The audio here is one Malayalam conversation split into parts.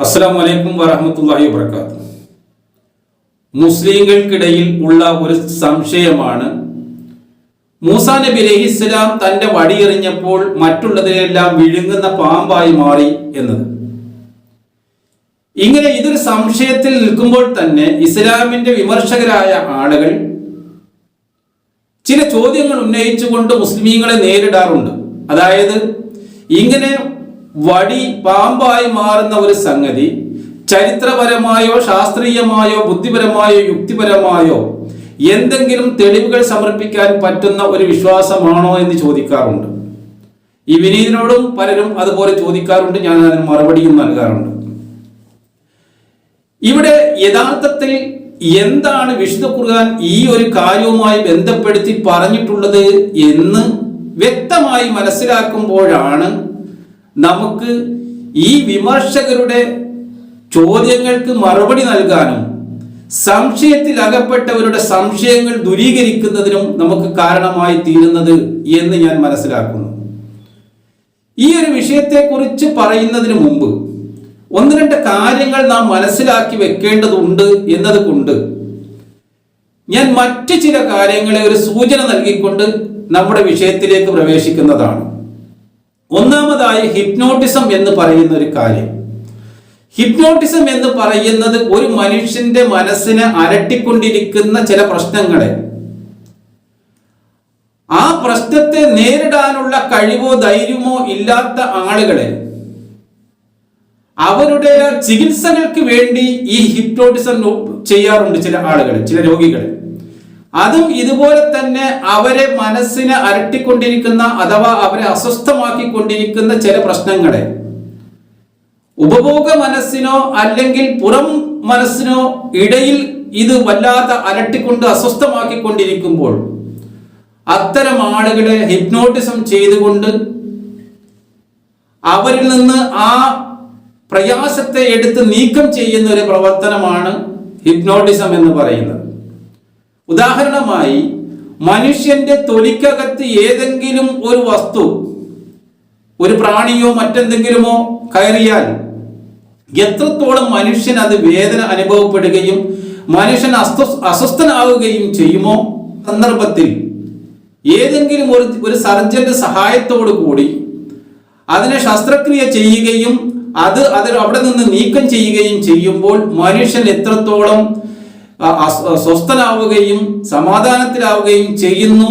അസ്സാം വലൈക്കും വറഹമത്തല്ലാഹി വാബർക്കാത്തു മുസ്ലിങ്ങൾക്കിടയിൽ ഉള്ള ഒരു സംശയമാണ് മൂസാ നബി അലഹിസ്ലാം തന്റെ വടിയെറിഞ്ഞപ്പോൾ മറ്റുള്ളതിനെല്ലാം വിഴുങ്ങുന്ന പാമ്പായി മാറി എന്നത്. ഇങ്ങനെ ഇതൊരു സംശയത്തിൽ നിൽക്കുമ്പോൾ തന്നെ ഇസ്ലാമിന്റെ വിമർശകരായ ആളുകൾ ചില ചോദ്യങ്ങൾ ഉന്നയിച്ചുകൊണ്ട് മുസ്ലിമീങ്ങളെ നേരിടാറുണ്ട്. അതായത് ഇങ്ങനെ വടി പാമ്പായി മാറുന്ന ഒരു സംഗതി ചരിത്രപരമായോ ശാസ്ത്രീയമായോ ബുദ്ധിപരമായോ യുക്തിപരമായോ എന്തെങ്കിലും തെളിവുകൾ സമർപ്പിക്കാൻ പറ്റുന്ന ഒരു വിശ്വാസമാണോ എന്ന് ചോദിക്കാറുണ്ട്. ഈ വിനീതിനോടും പലരും അതുപോലെ ചോദിക്കാറുണ്ട് ഞാൻ അതിന് മറുപടിയും നൽകാറുണ്ട്. ഇവിടെ യഥാർത്ഥത്തിൽ എന്താണ് വിശുദ്ധ ഖുർആൻ ഈ ഒരു കാര്യവുമായി ബന്ധപ്പെടുത്തി പറഞ്ഞിട്ടുള്ളത് എന്ന് വ്യക്തമായി മനസ്സിലാക്കുമ്പോഴാണ് നമുക്ക് ഈ വിമർശകരുടെ ചോദ്യങ്ങൾക്ക് മറുപടി നൽകാനും സംശയത്തിൽ അകപ്പെട്ടവരുടെ സംശയങ്ങൾ ദുരീകരിക്കുന്നതിനും നമുക്ക് കാരണമായി തീരുന്നത് എന്ന് ഞാൻ മനസ്സിലാക്കുന്നു. ഈ ഒരു വിഷയത്തെക്കുറിച്ച് പറയുന്നതിന് മുമ്പ് ഒന്ന് രണ്ട് കാര്യങ്ങൾ നാം മനസ്സിലാക്കി വെക്കേണ്ടതുണ്ട് എന്നതുകൊണ്ട് ഞാൻ മറ്റു ചില കാര്യങ്ങളെ ഒരു സൂചന നൽകിക്കൊണ്ട് നമ്മുടെ വിഷയത്തിലേക്ക് പ്രവേശിക്കുന്നതാണ്. ഒന്നാമതായി ഹിപ്നോട്ടിസം എന്ന് പറയുന്ന ഒരു കാര്യം. ഹിപ്നോട്ടിസം എന്ന് പറയുന്നത് ഒരു മനുഷ്യന്റെ മനസ്സിനെ അരട്ടിക്കൊണ്ടിരിക്കുന്ന ചില പ്രശ്നങ്ങളെ. ആ പ്രശ്നത്തെ നേരിടാനുള്ള കഴിവോ ധൈര്യമോ ഇല്ലാത്ത ആളുകളെ. അവരുടെ ചികിത്സകൾക്ക് വേണ്ടി ഈ ഹിപ്നോട്ടിസം ചെയ്യാറുണ്ട് ചില ആളുകൾ ചില രോഗികൾ അതും ഇതുപോലെ തന്നെ അവരെ മനസ്സിനെ അരട്ടിക്കൊണ്ടിരിക്കുന്ന അഥവാ അവരെ അസ്വസ്ഥമാക്കിക്കൊണ്ടിരിക്കുന്ന ചില പ്രശ്നങ്ങളെ. ഉപഭോഗ മനസ്സിനോ അല്ലെങ്കിൽ പുറം മനസ്സിനോ ഇടയിൽ ഇത് വല്ലാത്ത അലട്ടിക്കൊണ്ട് അസ്വസ്ഥമാക്കിക്കൊണ്ടിരിക്കുമ്പോൾ അത്തരം ആളുകളെ ഹിപ്നോട്ടിസം ചെയ്തുകൊണ്ട് അവരിൽ നിന്ന് ആ പ്രയാസത്തെ എടുത്ത് നീക്കം ചെയ്യുന്ന ഒരു പ്രവർത്തനമാണ് ഹിപ്നോട്ടിസം എന്ന് പറയുന്നത്. ഉദാഹരണമായി മനുഷ്യന്റെ തൊലിക്കകത്ത് ഏതെങ്കിലും ഒരു വസ്തു ഒരു പ്രാണിയോ മറ്റെന്തെങ്കിലുമോ കയറിയാൽ എത്രത്തോളം മനുഷ്യൻ അത് വേദന അനുഭവപ്പെടുകയും മനുഷ്യൻ അസ്വ അസ്വസ്ഥനാവുകയും ചെയ്യുമോ? സന്ദർഭത്തിൽ ഏതെങ്കിലും ഒരു ഒരു സർജന്റെ സഹായത്തോടു കൂടി അതിനെ ശസ്ത്രക്രിയ ചെയ്യുകയും അത് അതിൽ അവിടെ നിന്ന് നീക്കം ചെയ്യുകയും ചെയ്യുമ്പോൾ മനുഷ്യൻ എത്രത്തോളം സ്വസ്ഥനാവുകയും സമാധാനത്തിലാവുകയും ചെയ്യുന്നു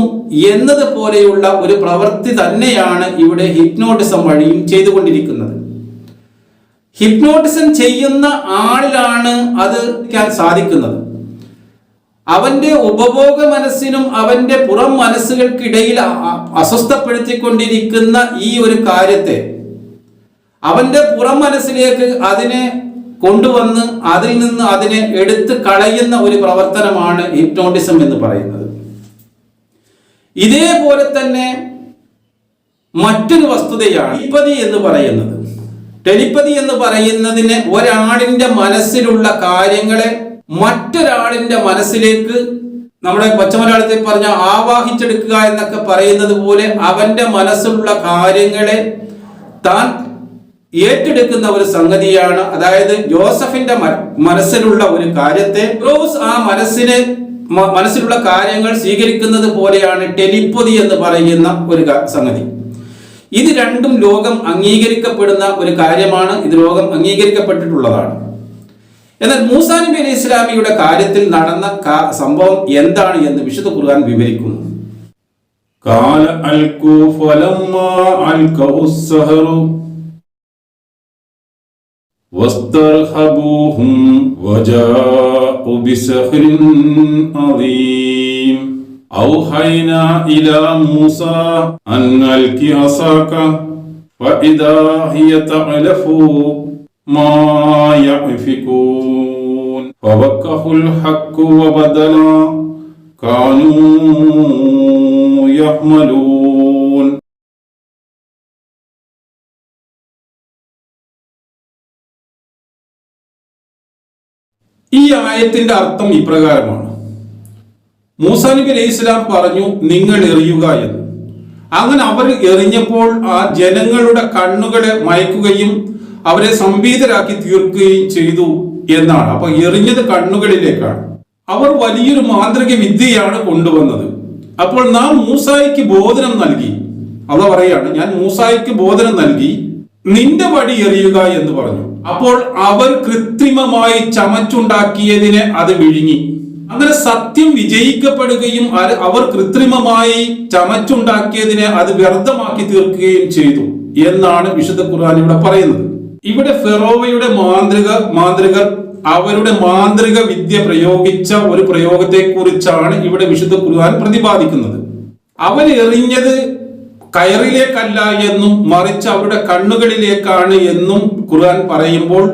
എന്നത് പോലെയുള്ള ഒരു പ്രവൃത്തി തന്നെയാണ് ഇവിടെ ഹിപ്നോട്ടിസം വഴിയും ചെയ്തുകൊണ്ടിരിക്കുന്നത്. ഹിപ്നോട്ടിസം ചെയ്യുന്ന ആളിലാണ് അത് സാധിക്കുന്നത്. അവന്റെ ഉപഭോഗ മനസ്സിനും അവന്റെ പുറം മനസ്സുകൾക്കിടയിൽ അസ്വസ്ഥപ്പെടുത്തിക്കൊണ്ടിരിക്കുന്ന ഈ ഒരു കാര്യത്തെ അവന്റെ പുറം മനസ്സിലേക്ക് അതിനെ കൊണ്ടുവന്ന് അതിൽ നിന്ന് അതിനെ എടുത്ത് കളയുന്ന ഒരു പ്രവർത്തനമാണ് ഹിപ്നോട്ടിസം എന്ന് പറയുന്നത്. ഇതേപോലെ തന്നെ മറ്റൊരു വസ്തുതയാണ് ടെലിപ്പതി എന്ന് പറയുന്നത്. ടെലിപ്പതി എന്ന് പറയുന്നതിന് ഒരാളിന്റെ മനസ്സിലുള്ള കാര്യങ്ങളെ മറ്റൊരാളിന്റെ മനസ്സിലേക്ക് നമ്മുടെ പച്ചമലയാളത്തിൽ പറഞ്ഞ ആവാഹിച്ചെടുക്കുക എന്നൊക്കെ പറയുന്നത് പോലെ അവന്റെ മനസ്സിലുള്ള കാര്യങ്ങളെ താൻ ഏറ്റെടുക്കുന്ന ഒരു സംഗതിയാണ് അതായത് ജോസഫിന്റെ മനസ്സിലുള്ള ഒരു കാര്യത്തെ റോസ് ആ മനസ്സിനെ മനസ്സിലുള്ള കാര്യങ്ങൾ സ്വീകരിക്കുന്നത് പോലെയാണ് ടെലിപ്പൊതി എന്ന് പറയുന്ന ഒരു സംഗതി. ഇത് രണ്ടും ലോകം അംഗീകരിക്കപ്പെടുന്ന ഒരു കാര്യമാണ് ഇത് ലോകം അംഗീകരിക്കപ്പെട്ടിട്ടുള്ളതാണ്. എന്നാൽ മൂസാ നബി അലൈഹി ഇസ്ലാമിയുടെ കാര്യത്തിൽ നടന്ന സംഭവം എന്താണ് എന്ന് വിശുദ്ധ ഖുർആൻ വിവരിക്കുന്നു. കാല അൽക്കു ഫലമ്മ അൽക്കു സഹറു. واسترهبوهم وجاءوا بسحر عظيم أوحينا إلى موسى أن ألق عصاك فإذا هي تغلف ما يأفكون فوقفوا الحق وبدلا كانوا يحملون ഈ ആയത്തിന്റെ അർത്ഥം ഇപ്രകാരമാണ്. മൂസാ നബി അലൈഹി ഇസ്ലാം പറഞ്ഞു നിങ്ങൾ എറിയുക എന്ന്. അങ്ങനെ അവർ എറിഞ്ഞപ്പോൾ ആ ജനങ്ങളുടെ കണ്ണുകളെ മയക്കുകയും അവരെ സംഭീതരാക്കി തീർക്കുകയും ചെയ്തു എന്നാണ്. അപ്പൊ എറിഞ്ഞത് കണ്ണുകളിലേക്കാണ്. അവർ വലിയൊരു മാന്ത്രിക വിദ്യയാണ് കൊണ്ടുവന്നത്. അപ്പോൾ നാം മൂസായിക്ക് ബോധനം നൽകി. അവ പറയാണ് ഞാൻ മൂസായിക്ക് ബോധനം നൽകി നിന്റെ വടി എറിയുക എന്ന് പറഞ്ഞു. അപ്പോൾ അവർ കൃത്രിമമായി ചമച്ചുണ്ടാക്കിയതിനെ അത് വിഴുങ്ങി. അങ്ങനെ സത്യം വിജയിക്കപ്പെടുകയും അവർ കൃത്രിമമായി ചമച്ചുണ്ടാക്കിയതിനെ അത് വ്യർത്ഥമാക്കി തീർക്കുകയും ചെയ്തു എന്നാണ് വിശുദ്ധ ഖുർആൻ ഇവിടെ പറയുന്നത്. ഇവിടെ ഫെറോവയുടെ മാന്ത്രിക മാന്ത്രികർ അവരുടെ മാന്ത്രിക വിദ്യ പ്രയോഗിച്ച ഒരു പ്രയോഗത്തെ കുറിച്ചാണ് ഇവിടെ വിശുദ്ധ ഖുർആൻ പ്രതിപാദിക്കുന്നത്. അവൻ എറിഞ്ഞത് കയറിലേക്കല്ല എന്നും മറിച്ച് അവരുടെ കണ്ണുകളിലേക്കാണ് എന്നും ഖുർആൻ പറയുമ്പോൾ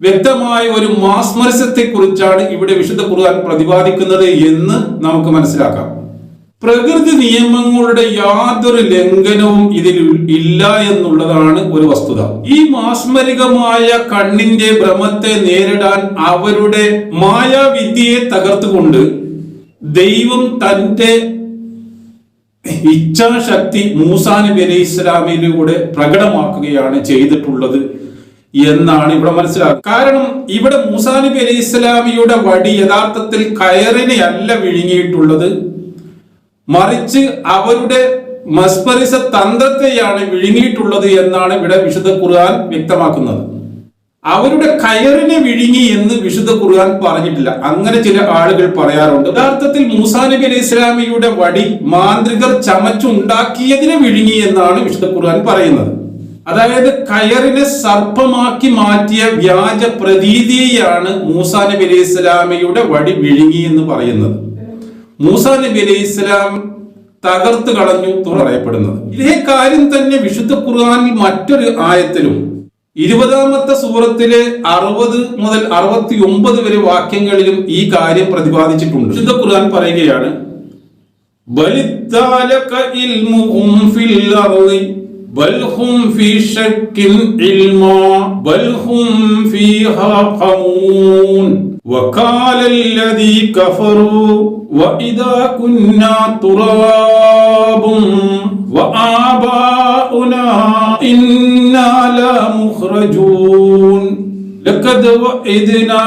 വ്യക്തമായ ഒരു മാസ്മരസ്യത്തെ കുറിച്ചാണ് ഇവിടെ വിശുദ്ധ ഖുർആൻ പ്രതിപാദിക്കുന്നത് എന്ന് നമുക്ക് മനസ്സിലാക്കാം. പ്രകൃതി നിയമങ്ങളുടെ യാതൊരു ലംഘനവും ഇതിൽ ഇല്ല എന്നുള്ളതാണ് ഒരു വസ്തുത. ഈ മാസ്മരികമായ കണ്ണിന്റെ ഭ്രമത്തെ നേരിടാൻ അവരുടെ മായാവിദ്യയെ തകർത്തുകൊണ്ട് ദൈവം തന്റെ ഇച്ഛാശക്തി മൂസാ നബി അലൈഹി ഇസ്ലാമിലൂടെ പ്രകടമാക്കുകയാണ് ചെയ്തിട്ടുള്ളത് എന്നാണ് ഇവിടെ മനസ്സിലാക്കുക കാരണം ഇവിടെ മൂസാ നബി അലൈഹി ഇസ്ലാമിയുടെ വടി യഥാർത്ഥത്തിൽ കയറിനെ അല്ല വിഴുങ്ങിയിട്ടുള്ളത്. മറിച്ച് അവരുടെ മസ്പരിസ തന്ത്രത്തെയാണ് വിഴുങ്ങിയിട്ടുള്ളത് എന്നാണ് ഇവിടെ വിശുദ്ധ ഖുർആൻ വ്യക്തമാക്കുന്നത്. അവരുടെ കയറിനെ വിഴുങ്ങി എന്ന് വിശുദ്ധ ഖുർആൻ പറഞ്ഞിട്ടില്ല. അങ്ങനെ ചില ആളുകൾ പറയാറുണ്ട്. യഥാർത്ഥത്തിൽ മൂസാ നബി അലൈഹി ഇസ്ലാമിയുടെ വടി മാന്ത്രികർ ചമച്ചുണ്ടാക്കിയതിനെ വിഴുങ്ങി എന്നാണ് വിശുദ്ധ ഖുർആൻ പറയുന്നത്. അതായത് കയറിനെ സർപ്പമാക്കി മാറ്റിയ വ്യാജ പ്രതീതിയാണ് മൂസാ നബി അലൈഹി ഇസ്ലാമിയുടെ വടി വിഴുങ്ങി എന്ന് പറയുന്നത്. മൂസാ നബി അലൈഹി ഇസ്ലാം തകർത്ത് കളഞ്ഞു തുറയപ്പെടുന്നത് ഇതേ കാര്യം തന്നെ വിശുദ്ധ ഖുർആനിൽ മറ്റൊരു ആയത്തിലും ഇരുപതാമത്തെ സൂറത്തിലെ അറുപത് മുതൽ അറുപത്തി ഒമ്പത് വരെ വാക്യങ്ങളിലും ഈ കാര്യം പ്രതിപാദിച്ചിട്ടുണ്ട് വിശുദ്ധ ഖുർആൻ പറയുകയാണ് ബലിദ്ദാലക ഇൽമുഹും ഫിൽ അർളി ബൽ ഹും ഫീ ശക്കിൻ ഇൽമാ ബൽ ഹും ഫീഹാ ഖമൂൻ وقال الذي كفروا وإذا كنا تراب وآباؤنا إنا لمخرجون لقد وعدنا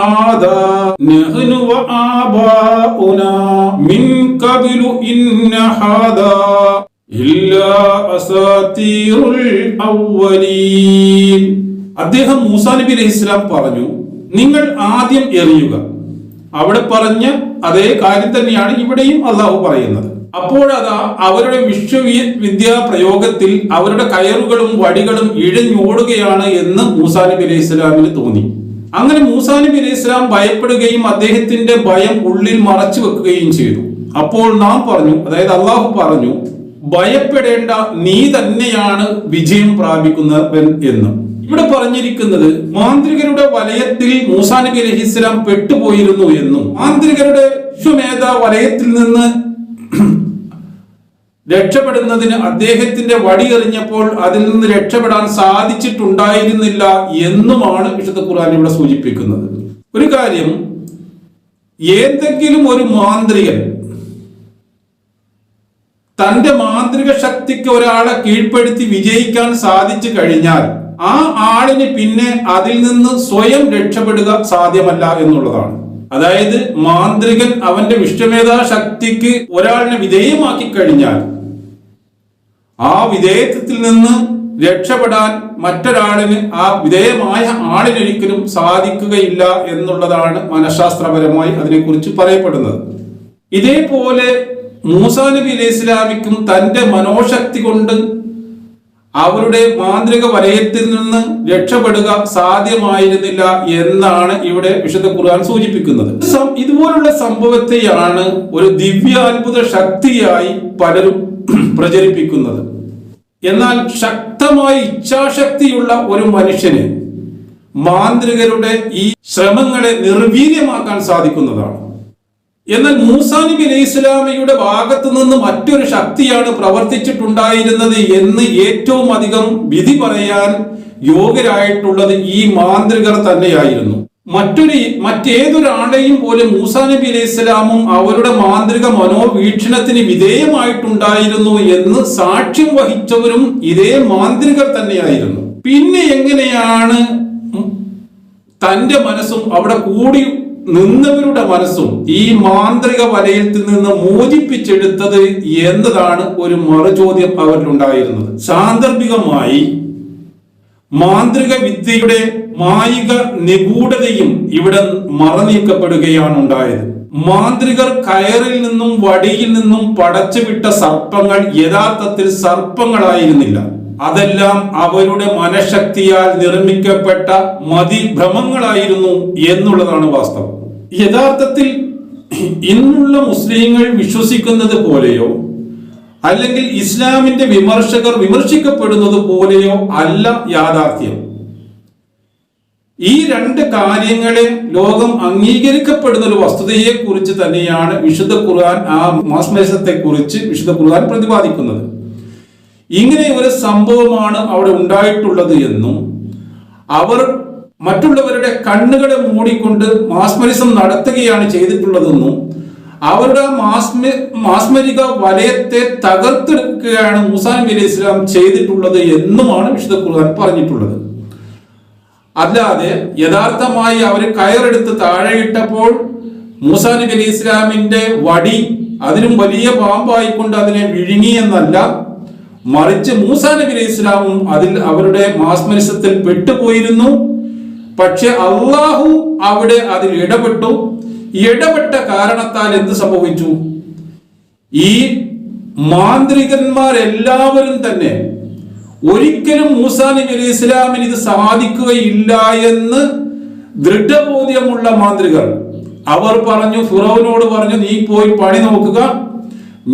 هذا نحن وآباؤنا من قبل إن هذا إلا أساطير الأولين അദ്ദേഹം മൂസാ നബി അലൈഹി ഇസ്ലാം പറഞ്ഞു നിങ്ങൾ ആദ്യം എറിയുക അവിടെ പറഞ്ഞ അതേ കാര്യം തന്നെയാണ് ഇവിടെയും അള്ളാഹു പറയുന്നത് അപ്പോഴതാ അവരുടെ വിശ്വവി വിദ്യാ പ്രയോഗത്തിൽ അവരുടെ കയറുകളും വടികളും ഇഴഞ്ഞോടുകയാണ് എന്ന് മൂസാ നബി അലൈഹി ഇസ്ലാമിന് തോന്നി. അങ്ങനെ മൂസാ നബി അലൈഹി ഇസ്ലാം ഭയപ്പെടുകയും അദ്ദേഹത്തിന്റെ ഭയം ഉള്ളിൽ മറച്ചു വെക്കുകയും ചെയ്തു. അപ്പോൾ നാം പറഞ്ഞു അതായത് അള്ളാഹു പറഞ്ഞു ഭയപ്പെടേണ്ട നീ തന്നെയാണ് വിജയം പ്രാപിക്കുന്നവൻ എന്ന്. ഇവിടെ പറഞ്ഞിരിക്കുന്നത് മാന്ത്രികരുടെ വലയത്തിൽ മൂസാ നബി അലൈഹി ഇസ്ലാം പെട്ടുപോയിരുന്നു എന്നും മാന്ത്രികരുടെ വിശ്വമേധ വലയത്തിൽ നിന്ന് രക്ഷപ്പെടുന്നതിന് അദ്ദേഹത്തിന്റെ വടി എറിഞ്ഞപ്പോൾ അതിൽ നിന്ന് രക്ഷപ്പെടാൻ സാധിച്ചിട്ടുണ്ടായിരുന്നില്ല എന്നുമാണ് വിശുദ്ധ ഖുർആൻ ഇവിടെ സൂചിപ്പിക്കുന്നത്. ഒരു കാര്യം ഏതെങ്കിലും ഒരു മാന്ത്രികൻ തന്റെ മാന്ത്രിക ശക്തിക്ക് ഒരാളെ കീഴ്പ്പെടുത്തി വിജയിക്കാൻ സാധിച്ചു കഴിഞ്ഞാൽ ആ ആളിന് പിന്നെ അതിൽ നിന്ന് സ്വയം രക്ഷപ്പെടുക സാധ്യമല്ല എന്നുള്ളതാണ്. അതായത് മാന്ത്രികൻ അവന്റെ വിശ്വമേധാ ശക്തിക്ക് ഒരാളിനെ വിധേയമാക്കി കഴിഞ്ഞാൽ ആ വിധേയത്വത്തിൽ നിന്ന് രക്ഷപ്പെടാൻ മറ്റൊരാളിന് ആ വിധേയമായ ആളിനൊരിക്കലും സാധിക്കുകയില്ല എന്നുള്ളതാണ് മനഃശാസ്ത്രപരമായി അതിനെക്കുറിച്ച് പറയപ്പെടുന്നത്. ഇതേപോലെ മൂസാ നബി അലൈഹി ഇസ്ലാമിക്കും തന്റെ മനോശക്തി കൊണ്ട് അവരുടെ മാന്ത്രിക വലയത്തിൽ നിന്ന് രക്ഷപ്പെടുക സാധ്യമായിരുന്നില്ല എന്നാണ് ഇവിടെ വിശുദ്ധ ഖുർആൻ സൂചിപ്പിക്കുന്നത്. ഇതുപോലുള്ള സംഭവത്തെയാണ് ഒരു ദിവ്യാത്ഭുത ശക്തിയായി പലരും പ്രചരിപ്പിക്കുന്നത്. എന്നാൽ ശക്തമായ ഇച്ഛാശക്തിയുള്ള ഒരു മനുഷ്യന് മാന്ത്രികരുടെ ഈ ശ്രമങ്ങളെ നിർവീര്യമാക്കാൻ സാധിക്കുന്നതാണ്. എന്നാൽ മൂസാ അലൈഹി ഇസ്ലാമിയുടെ ഭാഗത്തു നിന്ന് മറ്റൊരു ശക്തിയാണ് പ്രവർത്തിച്ചിട്ടുണ്ടായിരുന്നത് എന്ന് ഏറ്റവും അധികം വിധി പറയാൻ യോഗ്യരായിട്ടുള്ളത് ഈ മാന്ത്രികർ തന്നെയായിരുന്നു. മറ്റൊരു മറ്റേതൊരാളെയും പോലെ മൂസാ നബി അലൈഹി ഇസ്ലാമും അവരുടെ മാന്ത്രിക മനോവീക്ഷണത്തിന് വിധേയമായിട്ടുണ്ടായിരുന്നു എന്ന് സാക്ഷ്യം വഹിച്ചവരും ഇതേ മാന്ത്രികർ തന്നെയായിരുന്നു. പിന്നെ എങ്ങനെയാണ് തന്റെ മനസ്സും അവിടെ കൂടി നിന്നവരുടെ മനസ്സും ഈ മാന്ത്രിക വലയത്തിൽ നിന്ന് മോചിപ്പിച്ചെടുത്തത് എന്നതാണ് ഒരു മറുചോദ്യം അവരിലുണ്ടായിരുന്നത്. സാന്ദർഭികമായി മാന്ത്രിക വിദ്യയുടെ മായിക നിഗൂഢതയും ഇവിടെ മറനീക്കപ്പെടുകയാണ് ഉണ്ടായത്. മാന്ത്രികർ കയറിൽ നിന്നും വടിയിൽ നിന്നും പടച്ചുവിട്ട സർപ്പങ്ങൾ യഥാർത്ഥത്തിൽ സർപ്പങ്ങളായിരുന്നില്ല. അതെല്ലാം അവരുടെ മനഃശക്തിയാൽ നിർമ്മിക്കപ്പെട്ട മതിഭ്രമങ്ങളായിരുന്നു എന്നുള്ളതാണ് വാസ്തവം. യഥാർത്ഥത്തിൽ ഇന്നുള്ള മുസ്ലിങ്ങൾ വിശ്വസിക്കുന്നത് പോലെയോ അല്ലെങ്കിൽ ഇസ്ലാമിന്റെ വിമർശകർ വിമർശിക്കപ്പെടുന്നത് പോലെയോ അല്ല യാഥാർത്ഥ്യം. ഈ രണ്ട് കാര്യങ്ങളെ ലോകം അംഗീകരിക്കപ്പെടുന്ന ഒരു വസ്തുതയെ കുറിച്ച് തന്നെയാണ് വിശുദ്ധ ഖുർആൻ ആ മാസ്മേശത്തെ കുറിച്ച് വിശുദ്ധ ഖുർആൻ പ്രതിപാദിക്കുന്നത്. ഇങ്ങനെ ഒരു സംഭവമാണ് അവിടെ ഉണ്ടായിട്ടുള്ളത് എന്നും അവർ മറ്റുള്ളവരുടെ കണ്ണുകളെ മൂടിക്കൊണ്ട് മാസ്മരിസം നടത്തുകയാണ് ചെയ്തിട്ടുള്ളതെന്നും അവരുടെ മാസ്മരിക വലയത്തെ തകർത്തെടുക്കുകയാണ് മൂസാ നബി ഇസ്ലാം ചെയ്തിട്ടുള്ളത് എന്നുമാണ് വിശുദ്ധ ഖുർആൻ പറഞ്ഞിട്ടുള്ളത്. അല്ലാതെ യഥാർത്ഥമായി അവർ കയറെടുത്ത് താഴെയിട്ടപ്പോൾ മൂസാ നബി അലി ഇസ്ലാമിന്റെ വടി അതിനും വലിയ പാമ്പായിക്കൊണ്ട് അതിനെ വിഴുങ്ങി എന്നല്ല മറിച്ച് മൂസാ നബി അലൈഹി ഇസ്ലാമും അതിൽ അവരുടെ മാസ്മരിസത്തിൽ പെട്ടുപോയിരുന്നു. പക്ഷെ അള്ളാഹു അവിടെ അതിൽ ഇടപെട്ടു. ഇടപെട്ട കാരണത്താൽ എന്ത് സംഭവിച്ചു? ഈ മാന്ത്രികന്മാർ എല്ലാവരും തന്നെ ഒരിക്കലും മൂസാ നബി അലൈഹി ഇസ്ലാമിന് ഇത് സാധിക്കുകയില്ല എന്ന് ദൃഢബോധ്യമുള്ള മാന്ത്രികർ. അവർ പറഞ്ഞു ഫിറോവിനോട് പറഞ്ഞു നീ പോയി പണി നോക്കുക.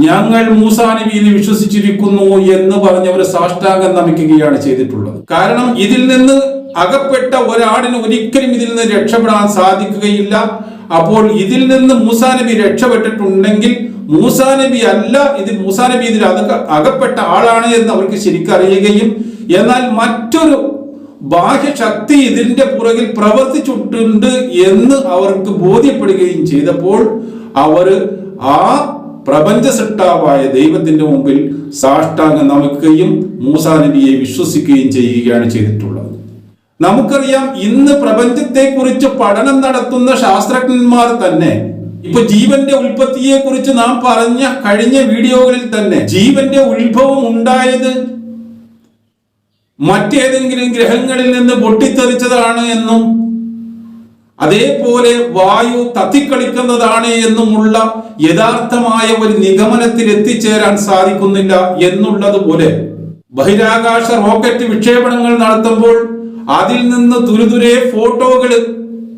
ഞങ്ങൾ മൂസാ നബിയിൽ വിശ്വസിച്ചിരിക്കുന്നു എന്ന് പറഞ്ഞവർ സാഷ്ടാംഗം നമിക്കുകയാണ് ചെയ്തിട്ടുള്ളത്. കാരണം ഇതിൽ നിന്ന് അകപ്പെട്ട ഒരാടിന് ഒരിക്കലും ഇതിൽ നിന്ന് രക്ഷപ്പെടാൻ സാധിക്കുകയില്ല. അപ്പോൾ ഇതിൽ നിന്ന് മൂസാ നബി രക്ഷപ്പെട്ടിട്ടുണ്ടെങ്കിൽ മൂസാ നബി അല്ല ഇത് മൂസാ നബി ഇതിൽ അത് അകപ്പെട്ട ആളാണ് എന്ന് അവർക്ക് ശരിക്കറിയുകയും എന്നാൽ മറ്റൊരു ബാഹ്യ ശക്തി ഇതിന്റെ പുറകിൽ പ്രവർത്തിച്ചിട്ടുണ്ട് എന്ന് അവർക്ക് ബോധ്യപ്പെടുകയും ചെയ്തപ്പോൾ അവർ ആ പ്രപഞ്ച സൃഷ്ടാവായ ദൈവത്തിന്റെ മുമ്പിൽ സാഷ്ടാംഗം നമിക്കുകയും മൂസാ നബിയെ വിശ്വസിക്കുകയും ചെയ്യുകയാണ് ചെയ്തിട്ടുള്ളത്. നമുക്കറിയാം ഇന്ന് പ്രപഞ്ചത്തെ കുറിച്ച് പഠനം നടത്തുന്ന ശാസ്ത്രജ്ഞന്മാർ തന്നെ ഇപ്പൊ ജീവന്റെ ഉൽപ്പത്തിയെ കുറിച്ച് നാം പറഞ്ഞ കഴിഞ്ഞ വീഡിയോകളിൽ തന്നെ ജീവന്റെ ഉത്ഭവം ഉണ്ടായത് മറ്റേതെങ്കിലും ഗ്രഹങ്ങളിൽ നിന്ന് പൊട്ടിത്തെറിച്ചതാണ് എന്നും അതേപോലെ വായു തത്തിക്കളിക്കുന്നതാണ് എന്നുമുള്ള യഥാർത്ഥമായ ഒരു നിഗമനത്തിൽ എത്തിച്ചേരാൻ സാധിക്കുന്നില്ല എന്നുള്ളതുപോലെ ബഹിരാകാശ റോക്കറ്റ് വിക്ഷേപണങ്ങൾ നടത്തുമ്പോൾ അതിൽ നിന്ന് തുരുതുരെ ഫോട്ടോകൾ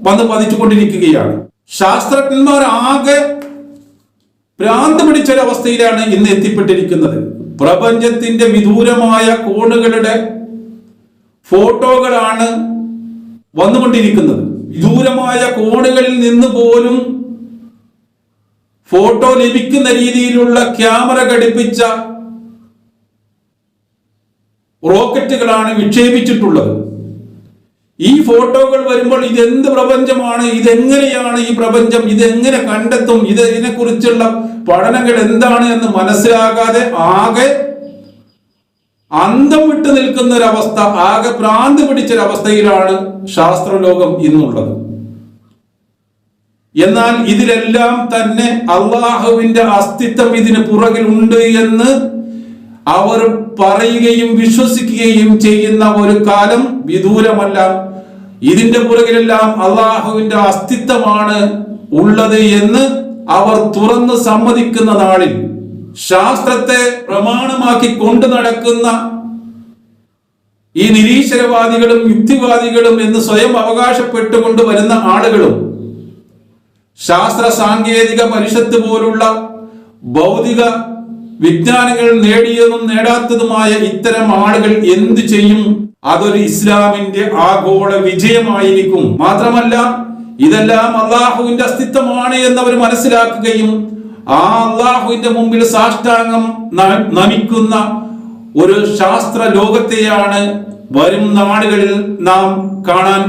വന്ന് പതിച്ചുകൊണ്ടിരിക്കുകയാണ്. ശാസ്ത്രജ്ഞന്മാർ ആകെ ഭ്രാന്ത് പിടിച്ചൊരവസ്ഥയിലാണ് ഇന്ന് എത്തിപ്പെട്ടിരിക്കുന്നത്. പ്രപഞ്ചത്തിന്റെ വിദൂരമായ കോണുകളുടെ ഫോട്ടോകളാണ് വന്നുകൊണ്ടിരിക്കുന്നത്. വിദൂരമായ കോണുകളിൽ നിന്ന് പോലും ഫോട്ടോ ലഭിക്കുന്ന രീതിയിലുള്ള ക്യാമറ ഘടിപ്പിച്ച റോക്കറ്റുകളാണ് വിക്ഷേപിച്ചിട്ടുള്ളത്. ഈ ഫോട്ടോകൾ വരുമ്പോൾ ഇതെന്ത് പ്രപഞ്ചമാണ്? ഇതെങ്ങനെയാണ് ഈ പ്രപഞ്ചം? ഇതെങ്ങനെ കണ്ടെത്തും? ഇത് ഇതിനെക്കുറിച്ചുള്ള പഠനങ്ങൾ എന്താണ് എന്ന് മനസ്സിലാകാതെ ആകെ അന്തം വിട്ടു നിൽക്കുന്ന ഒരവസ്ഥ ആകെ ഭ്രാന്ത് പിടിച്ചൊരവസ്ഥയിലാണ് ശാസ്ത്രലോകം ഇന്നുള്ളത്. എന്നാൽ ഇതിലെല്ലാം തന്നെ അള്ളാഹുവിന്റെ അസ്തിത്വം ഇതിന് പുറകിലുണ്ട് എന്ന് അവർ പറയുകയും വിശ്വസിക്കുകയും ചെയ്യുന്ന ഒരു കാലം വിദൂരമല്ല. ഇതിന്റെ പുറകിലെല്ലാം അള്ളാഹുവിന്റെ അസ്തിത്വമാണ് ഉള്ളത് എന്ന് അവർ തുറന്ന് സമ്മതിക്കുന്ന നാളിൽ ശാസ്ത്രത്തെ പ്രമാണമാക്കി കൊണ്ടു നടക്കുന്ന ഈ നിരീശ്വരവാദികളും യുക്തിവാദികളും എന്ന് സ്വയം അവകാശപ്പെട്ടുകൊണ്ട് വരുന്ന ആളുകളും ശാസ്ത്ര സാങ്കേതിക പരിഷത്ത് പോലുള്ള ഭൗതിക വിജ്ഞാനങ്ങൾ നേടിയതും നേടാത്തതുമായ ഇത്തരം ആളുകൾ എന്തു ചെയ്യും? അതൊരു ഇസ്ലാമിന്റെ ആഗോള വിജയമായിരിക്കും. മാത്രമല്ല ഇതെല്ലാം അള്ളാഹുവിന്റെ അസ്തിത്വമാണ് എന്നവർ മനസ്സിലാക്കുകയും ആ അള്ളാഹുവിന്റെ മുമ്പിൽ സാഷ്ടാംഗം നമിക്കുന്ന ഒരു ശാസ്ത്ര ലോകത്തെയാണ് വരും നാടുകളിൽ നാം കാണാൻ